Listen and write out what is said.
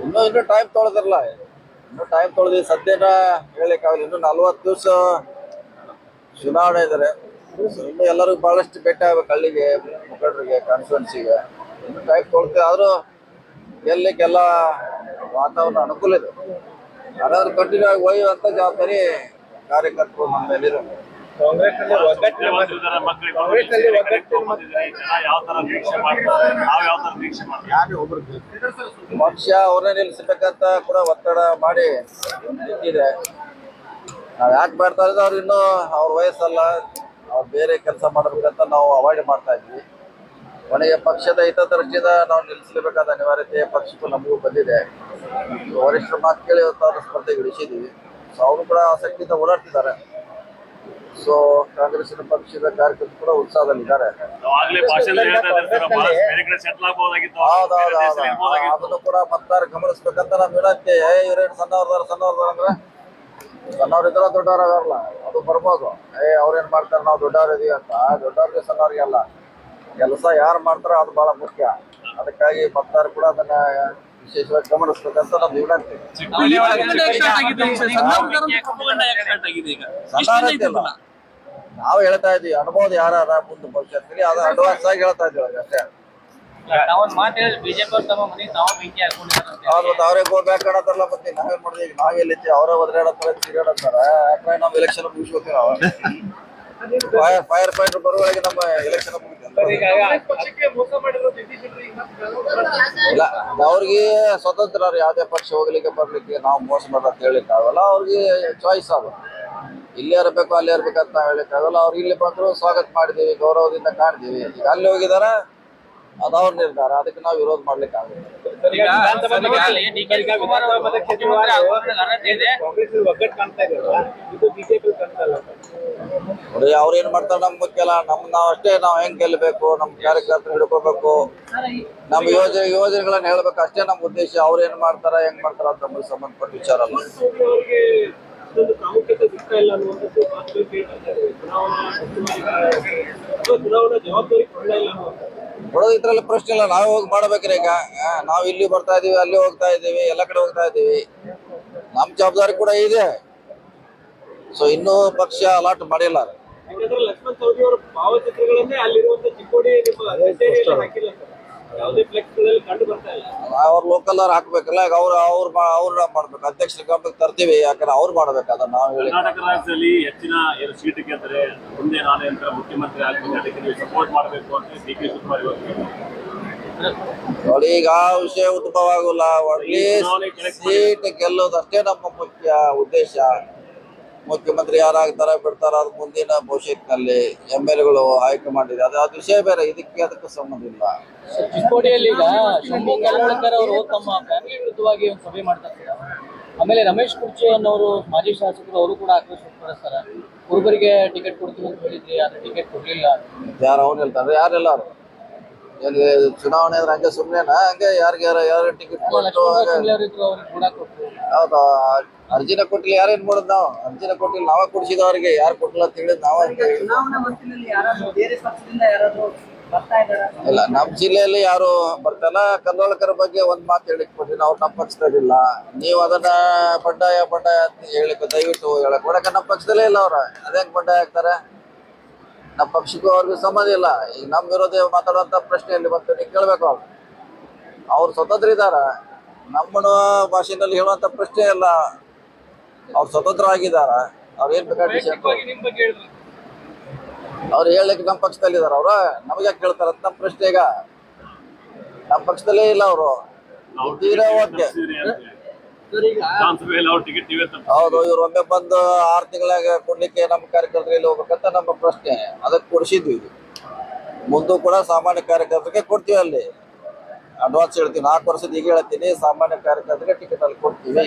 ಇನ್ನೂ ಇನ್ನೂ ಟೈಮ್ ತೊಳೆದಿರಲ್ಲ ಇನ್ನೂ ಟೈಮ್ ತೊಳೆದಿ ಸದ್ಯನ ಹೇಳಿಕ್ಕಾಗಲ್ಲ ಇನ್ನು ನಲ್ವತ್ತು ದಿವಸ ಚುನಾವಣೆ ಇದ್ದಾರೆ ಇನ್ನು ಎಲ್ಲರಿಗೂ ಬಹಳಷ್ಟು ಭೇಟಿ ಆಗ್ಬೇಕು ಹಳ್ಳಿಗೆ ಮುಖಂಡರಿಗೆ ಕಾನ್ಸ್ಟಿಟ್ಯೂನ್ಸಿಗೆ ಇನ್ನು ಟೈಮ್ ತೊಳ್ತೀವಿ ಆದರೂ ಗೆಲ್ಲಕ್ಕೆಲ್ಲ ವಾತಾವರಣ ಅನುಕೂಲ ಇದೆ. ಯಾರಾದ್ರೂ ಕಂಟಿನ್ಯೂ ಆಗಿ ಒಯ್ಯುವಂಥ ಜವಾಬ್ದಾರಿ ಕಾರ್ಯಕರ್ತರು ನಮ್ಮ ಮೇಲಿರೋ ಕಾಂಗ್ರೆಸ್ನಲ್ಲಿ ಒಗ್ಗಟ್ಟಿನ ಮಾತು- ಕಾಂಗ್ರೆಸ್ನಲ್ಲಿ ಒಗ್ಗಟ್ಟಿನ ಮಾತು- ಯಾವ ತರ ನಿರೀಕ್ಷೆ ಮಾಡ್ತಾರೆ? ನಾವ್ ಯಾವ ತರ ನಿರೀಕ್ಷೆ ಮಾಡ್ತೀವಿ? ಪಕ್ಷ ಅವ್ರನ್ನ ನಿಲ್ಲಿಸ್ಬೇಕಂತ ಕೂಡ ಒತ್ತಡ ಮಾಡಿ ನಿಂತಿದೆ. ನಾವ್ ಯಾಕೆ ಮಾಡ್ತಾ ಇದ್ರೆ ಅವ್ರು ಇನ್ನೂ ಅವ್ರ ವಯಸ್ಸಲ್ಲ. ಅವ್ರು ಬೇರೆ ಕೆಲಸ ಮಾಡಬೇಕಂತ ನಾವು ಅವಾಯ್ಡ್ ಮಾಡ್ತಾ ಇದ್ವಿ. ಕೊನೆಗೆ ಪಕ್ಷದ ಹಿತದೃಷ್ಟಿಯಿಂದ ನಾವು ನಿಲ್ಲಿಸಲೇಬೇಕಾದ ಅನಿವಾರ್ಯತೆ ಪಕ್ಷಕ್ಕೂ ನಮಗೂ ಬಂದಿದೆ. ವರಿಷ್ಠರ ಮಾತು ಕೇಳಿ ಇವತ್ತು ಅವ್ರ ಸ್ಪರ್ಧೆಗೆ ಇಳಿಸಿದ್ದೀವಿ ಸೊ ಅವರು ಕೂಡ ಆಸಕ್ತಿಯಿಂದ ಓಡಾಡ್ತಿದ್ದಾರೆ. ಸೊ ಕಾಂಗ್ರೆಸ್ ಪಕ್ಷದ ಕಾರ್ಯಕರ್ತರು ಕೂಡ ಉತ್ಸಾಹದಲ್ಲಿದ್ದಾರೆ. ಅದನ್ನು ಕೂಡ ಮತದಾರ ಗಮನಿಸ್ಬೇಕಂತ ನಾವು ಹೇಳಕ್ಕೆ ಏ ಇವ್ರೇನು ಸಣ್ಣವ್ರದಾರ ಸಣ್ಣವ್ರದಾರ ಅಂದ್ರೆ? ಸಣ್ಣವ್ರ ಇದ್ರ ದೊಡ್ಡವ್ರಾಗಲ್ಲ ಅದು ಬರ್ಬೋದು. ಏ ಅವ್ರೇನ್ ಮಾಡ್ತಾರೆ ನಾವು ದೊಡ್ಡವ್ರ ಇದೀವಿ ಅಂತ ದೊಡ್ಡವ್ರಿಗೆ ಸಣ್ಣವ್ರಿಗೆ ಅಲ್ಲ. ಕೆಲಸ ಯಾರು ಮಾಡ್ತಾರೋ ಅದು ಬಹಳ ಮುಖ್ಯ. ಅದಕ್ಕಾಗಿ ಮತದಾರ ಕೂಡ ಅದನ್ನ ವಿಶೇಷವಾಗಿ ಗಮನಿಸ್ಬೇಕಂತ ನಮ್ದು ವಿನಂತಿ ಸಣ್ಣ. ನಾವು ಹೇಳ್ತಾ ಇದೀವಿ ಅನುಭವ ಯಾರ ಮುಂದೆ ಭವಿಷ್ಯದಲ್ಲಿ ಅದು ಅಡ್ವಾನ್ಸ್ ಆಗಿ ಹೇಳ್ತಾ ಇದೀವಿ ಅಷ್ಟೇ. ತಾವೊಂದ್ ಮಾತು ಹೇಳಿದ್ರೆ ಬಿಜೆಪಿ ಅವ್ರು ತಮ್ಮ ಮನೆಗೆ ತಾವ ಬೆಂಕಿ ಹಾಕೊಂಡಿದ್ದಾರೆ ಅವ್ರು ಮತ್ತೆ ಅವರೇ ಗೋ ಬ್ಯಾಕ್ ಆಡತ್ತಾರಲ್ಲ ಮತ್ತೆ ನಾವೇನ್ ಮಾಡಿದ್ವಿ ಈಗ ನಾವೆಲ್ಲಿದ್ವಿ ಅವರೇ ಒದರಾಡತ್ತಾರ ತಿರುಗಾಡತ್ತಾರ ಯಾಕಂದ್ರೆ ನಾವು ಎಲೆಕ್ಷನ್ ಮುಗಿಸ್ಬೇಕು. ನಾವು ಫೈರ್ ಫೈರ್ ಫೈಟರ್ ಬರುವಾಗ ನಮ್ಮ ಎಲೆಕ್ಷನ್ ಇಲ್ಲ ಅವ್ರಿಗೆ ಸ್ವತಂತ್ರ ಯಾವ್ದೇ ಪಕ್ಷ ಹೋಗ್ಲಿಕ್ಕೆ ಬರ್ಲಿಕ್ಕೆ ನಾವು ಮೋಸ ಮಾಡೋದು ಹೇಳಿಕ್ ಅವೆಲ್ಲ ಅವ್ರಿಗೆ ಚಾಯ್ಸ್ ಅದು ಇಲ್ಲೇ ಇರ್ಬೇಕು ಅಲ್ಲೇ ಇರ್ಬೇಕು ಅಂತ ಹೇಳಿಕ್ ಆಗಲ್ಲ ಅವ್ರು ಇಲ್ಲಿ ಬಂದ್ರು ಸ್ವಾಗತ ಮಾಡಿದೀವಿ ಗೌರವದಿಂದ ಕಾಣ್ತೀವಿ. ಈಗ ಅಲ್ಲಿ ಹೋಗಿದಾರ? ಅದು ಅವ್ರ ನಿರ್ಧಾರ. ಅದಕ್ಕೆ ನಾವು ವಿರೋಧ ಮಾಡ್ಲಿಕ್ಕೆ ಆಗಲ್ಲ ಅವ್ರ ವಿಧಾನಸಭಾ ಈಗ ವಿಧಾನಸಭಾ ಕ್ಷೇತ್ರವಾಗಿ ಇದೆ. ಕಾಂಗ್ರೆಸ್ ಒಗ್ಗಟ್ಟು ಕಾಣ್ತಾ ಇದೆಯಲ್ಲ ಇದು ಬಿಜೆಪಿ ಕಾಣ್ತಾ ಇಲ್ಲ ನೋಡಿ ಅವ್ರು ಏನ್ ಮಾಡ್ತಾರ ನಮ್ ಮುಖ್ಯ ಅಲ್ಲ ನಮ್ ನಾವ್ ಅಷ್ಟೇ ನಾವ್ ಹೆಂಗ್ ಗೆಲ್ಬೇಕು ನಮ್ ಕಾರ್ಯಕರ್ತರು ಹಿಡ್ಕೋಬೇಕು. ನಮ್ ಯೋಜನೆ ಯೋಜನೆಗಳನ್ನ ಹೇಳ್ಬೇಕು. ಅಷ್ಟೇ ನಮ್ ಉದ್ದೇಶ. ಅವ್ರು ಏನ್ ಮಾಡ್ತಾರ ಹೆಂಗ್ ಮಾಡ್ತಾರ ಅಂತ ನಮ್ಗೆ ಸಂಬಂಧಪಟ್ಟ ವಿಚಾರ ಅಲ್ಲ. ಇಷ್ಟೊಂದು ಪ್ರಾಮುಖ್ಯತೆ ಸಿಗ್ತಾ ಇಲ್ಲ ಅನ್ನುವಂಥದ್ದು ಇದ್ದಾರೆ ಚುನಾವಣಾ ಜವಾಬ್ದಾರಿ ಕೊಡ್ತಾ ಇಲ್ಲ ಕೊಡೋದಿದ್ರಲ್ಲಿ ಕೊಡೋದು ಇದ್ರಲ್ಲಿ ಪ್ರಶ್ನೆ ಇಲ್ಲ. ನಾವೇ ಹೋಗಿ ಮಾಡ್ಬೇಕ್ರಿ ಈಗ. ಆ, ನಾವ್ ಇಲ್ಲಿ ಬರ್ತಾ ಇದೀವಿ ಅಲ್ಲಿ ಹೋಗ್ತಾ ಇದೀವಿ ಎಲ್ಲ ಕಡೆ ಹೋಗ್ತಾ ಇದೀವಿ. ನಮ್ ಜವಾಬ್ದಾರಿ ಕೂಡ ಇದೆ. ಸೊ ಇನ್ನೂ ಪಕ್ಷ ಅಲಾಟ್ ಮಾಡಿಲ್ಲ. ಲಕ್ಷ್ಮಣ್ ಸವದಿ ಅವರ ಭಾವಚಿತ್ರಗಳನ್ನೇ ಅಲ್ಲಿರುವಂತ ಚಿಕ್ಕೋಡಿ ನಿಮ್ಮ ಹಾಕಿಲ್ಲ ಸರ್. ಅವ್ರ ಲೋಕಲ್ ಅವ್ರು ಹಾಕ್ಬೇಕಲ್ಲ ಈಗ ಅವ್ರು ಅವ್ರು ಅವ್ರ ಮಾಡ್ಬೇಕು. ಅಧ್ಯಕ್ಷರ ಗಮನಕ್ಕೆ ತರ್ತೀವಿ ಯಾಕಂದ್ರೆ ಅವ್ರು ಮಾಡ್ಬೇಕು ಅದನ್ನ ನಾವು ಹೇಳಿ. ಕರ್ನಾಟಕ ರಾಜ್ಯದಲ್ಲಿ ಹೆಚ್ಚಿನ ಸೀಟ್ ಗೆದ್ರೆ ಮುಂದೆ ನಾನೇ ಅಂತ ಮುಖ್ಯಮಂತ್ರಿ ಆಗ್ತೀನಿ ಅದಕ್ಕೆ ನೀವು ಸಪೋರ್ಟ್ ಮಾಡಬೇಕು ಅಂತ ಡಿ ಕೆ ನೋಡಿ ಈಗ ಆ ವಿಷಯ ಉದ್ಭವ ಆಗೋಲ್ಲ. ಒಳ್ಳೆ ಸೀಟ್ ಗೆಲ್ಲೋದಷ್ಟೇ ನಮ್ಮ ಮುಖ್ಯ ಉದ್ದೇಶ. ಮುಖ್ಯಮಂತ್ರಿ ಯಾರಾಗ್ತಾರ ಬಿಡ್ತಾರ ಅದು ಮುಂದಿನ ಭವಿಷ್ಯತ್ತಿನಲ್ಲಿ ಎಂ ಎಲ್ ಎಗಳು ಆಯ್ಕೆ ಮಾಡಿದೆ ಅದು ಅದು ವಿಷಯ ಬೇರೆ ಇದಕ್ಕೆ ಅದಕ್ಕೆ ಸಂಬಂಧ ಇಲ್ಲ. ಚಿಕ್ಕೋಡಿಯಲ್ಲಿ ಈಗ ಕಲ್ಲಡ್ಕರ್ ಅವರು ತಮ್ಮ ಫ್ಯಾಮಿಲಿ ವಿರುದ್ಧವಾಗಿ ಒಂದು ಸಭೆ ಮಾಡ್ತಾ ಇದ್ದಾರೆ. ಆಮೇಲೆ ರಮೇಶ್ ಕುರ್ಚಿ ಅನ್ನೋರು ಮಾಜಿ ಶಾಸಕರು ಅವರು ಕೂಡ ಆಕ್ರೋಶ ವ್ಯಕ್ತಪಡಿಸ್ತಾರೆ. ಹುಡುಗರಿಗೆ ಟಿಕೆಟ್ ಕೊಡ್ತೀವಿ ಅಂತ ಹೇಳಿದ್ರಿ ಆದ್ರೆ ಟಿಕೆಟ್ ಕೊಡ್ಲಿಲ್ಲ. ಯಾರು ಅವ್ನು ಹೇಳ್ತಾರೆ? ಯಾರೆಲ್ಲ ಅವ್ರು? ಎಲ್ಲಿ ಚುನಾವಣೆ ಅಂದ್ರೆ ಹಂಗೆ ಸುಮ್ಮನೆನಾ ಹಂಗೆ ಯಾರಿಗೆ ಯಾರು ಯಾರು ಟಿಕೆಟ್ ಕೊಟ್ಟು ಹೌದಾ ಅರ್ಜಿನ ಕೊಟ್ಟಿಲ್ಲ ಯಾರೇನ್ ಮಾಡೋದು ನಾವು? ಅರ್ಜಿನ ಕೊಟ್ಟಿಲ್ಲ ನಾವ ಕೊಡ್ಸಿದ ಅವ್ರಿಗೆ ಯಾರು ಕೊಟ್ಟಿಲ್ಲ ಅಂತ ಹೇಳಿದ್ ನಾವ ಚುನಾವಣಾ ಹೊತ್ತಿನಲ್ಲಿ ಯಾರಾದ್ರೂ ಬೇರೆ ಪಕ್ಷದಿಂದ ಯಾರಾದ್ರೂ ಬರ್ತಾ ಇದ್ದಾರಾ? ಇಲ್ಲ ನಮ್ಮ ಜಿಲ್ಲೆಯಲ್ಲಿ ಯಾರು ಬರ್ತಲ್ಲ ಕನ್ನಡಕರ ಬಗ್ಗೆ ಒಂದ್ ಮಾತು ಹೇಳಿಕ್ ಕೊಟ್ಟಿಲ್ಲ ಅವ್ರು ನಮ್ಮ ಪಕ್ಷದಲ್ಲಿಲ್ಲ. ನೀವು ಅದನ್ನ ಬಂಡಾಯ ಬಂಡಾಯ ಅಂತ ಹೇಳಿಕ್ ದಯವಿಟ್ಟು ಹೇಳಕ್. ಕೊಡಕ ನಮ್ಮ ಪಕ್ಷದಲ್ಲೇ ಇಲ್ಲ ಅವ್ರ. ಅದೇ ಬಂಡಾಯ ಆಗ್ತಾರೆ? ನಮ್ಮ ಪಕ್ಷಕ್ಕೂ ಅವ್ರಿಗೂ ಸಂಬಂಧ ಇಲ್ಲ. ಈಗ ನಮ್ಮ ವಿರೋಧ ಮಾತಾಡುವಂಥ ಪ್ರಶ್ನೆ ಇಲ್ಲಿ ಬಂತು ನೀವು ಕೇಳಬೇಕು ಅವ್ರು. ಅವ್ರು ಸ್ವತಂತ್ರ ಇದಾರ ನಮ್ಮನ ಭಾಷೆನಲ್ಲಿ ಹೇಳುವಂತ ಪ್ರಶ್ನೆ ಇಲ್ಲ. ಅವ್ರು ಸ್ವತಂತ್ರ ಆಗಿದಾರ ಅವ್ರು ಏನ್ ಬೇಕಾದ ವಿಷಯ ಅವ್ರು ಹೇಳಲಿಕ್ಕೆ ನಮ್ಮ ಪಕ್ಷದಲ್ಲಿ ಇದ್ದಾರೆ ಅವ್ರ ನಮಗೆ ಕೇಳ್ತಾರೆ ಕೇಳ್ತಾರ ನಮ್ಮ ಪ್ರಶ್ನೆ ಈಗ. ನಮ್ಮ ಪಕ್ಷದಲ್ಲೇ ಇಲ್ಲ ಅವರು. ಓಕೆ. ವಿಧಾನಸಭೆಯಲ್ಲಿ ಅವ್ರ ಟಿಕೆಟ್ ನೀವೇ ಹೌದು ಇವ್ರು ಒಮ್ಮೆ ಬಂದು ಆರು ತಿಂಗಳಾಗ ಕೊಡ್ಲಿಕ್ಕೆ ನಮ್ಮ ಕಾರ್ಯಕರ್ತರಲ್ಲಿ ಹೋಗ್ಬೇಕಂತ ನಮ್ಮ ಪ್ರಶ್ನೆ. ಅದಕ್ಕೆ ಕೊಡಿಸಿದ್ವಿ ಇದು. ಮುಂದೂ ಕೂಡ ಸಾಮಾನ್ಯ ಕಾರ್ಯಕರ್ತರಿಗೆ ಕೊಡ್ತೀವಿ ಅಲ್ಲಿ. ಅಡ್ವಾನ್ಸ್ ಹೇಳ್ತೀವಿ. ನಾಲ್ಕು ವರ್ಷದ ಈಗ ಹೇಳ್ತೀನಿ ಸಾಮಾನ್ಯ ಕಾರ್ಯಕರ್ತರಿಗೆ ಟಿಕೆಟ್ ಅಲ್ಲಿ ಕೊಡ್ತೀವಿ.